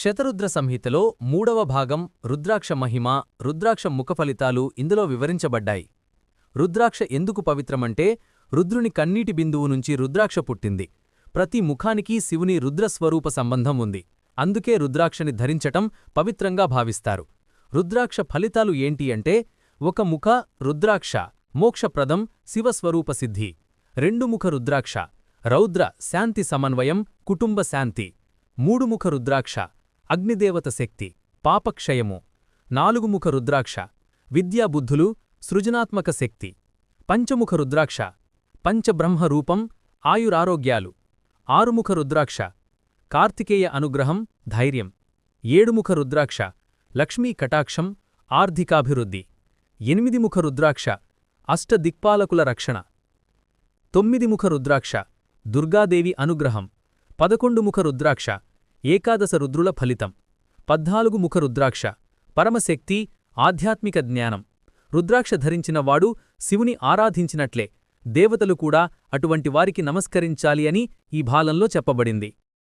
శతరుద్ర సంహితలో మూడవ భాగం రుద్రాక్ష మహిమ రుద్రాక్ష ముఖ ఫలితాలు ఇందులో వివరించబడ్డాయి. రుద్రాక్ష ఎందుకు పవిత్రమంటే రుద్రుని కన్నీటి బిందువు నుంచి రుద్రాక్ష పుట్టింది. ప్రతి ముఖానికి శివుని రుద్రస్వరూప సంబంధం ఉంది. అందుకే రుద్రాక్షని ధరించటం పవిత్రంగా భావిస్తారు. రుద్రాక్ష ఫలితాలు ఏంటి అంటే ఒక ముఖ రుద్రాక్ష మోక్షప్రదం శివస్వరూప సిద్ధి. రెండు ముఖ రుద్రాక్ష రౌద్ర శాంతి సమన్వయం కుటుంబ శాంతి. మూడుముఖ రుద్రాక్ష అగ్నిదేవత శక్తి పాపక్షయము నాలుగు ముఖ రుద్రాక్ష విద్యాబుద్ధులు సృజనాత్మక శక్తి పంచముఖ రుద్రాక్ష పంచబ్రహ్మ రూపం ఆయురారోగ్యాలు ఆరుముఖ రుద్రాక్ష కార్తికేయ అనుగ్రహం ధైర్యం ఏడుముఖ రుద్రాక్ష లక్ష్మీ కటాక్షం ఆర్థికాభివృద్ధి ఎనిమిది ముఖ రుద్రాక్ష అష్టదిక్పాలకుల రక్షణ తొమ్మిదిముఖ రుద్రాక్ష దుర్గాదేవి అనుగ్రహం పదకొండు ముఖ రుద్రాక్ష ఏకాదశ రుద్రుల ఫలితం. పద్నాలుగు ముఖ రుద్రాక్ష. పరమశక్తి ఆధ్యాత్మిక జ్ఞానం. రుద్రాక్ష ధరించిన వాడు శివుని ఆరాధించినట్లే. దేవతలు కూడా అటువంటి వారికి నమస్కరించాలి అని ఈ భాలంలో చెప్పబడింది.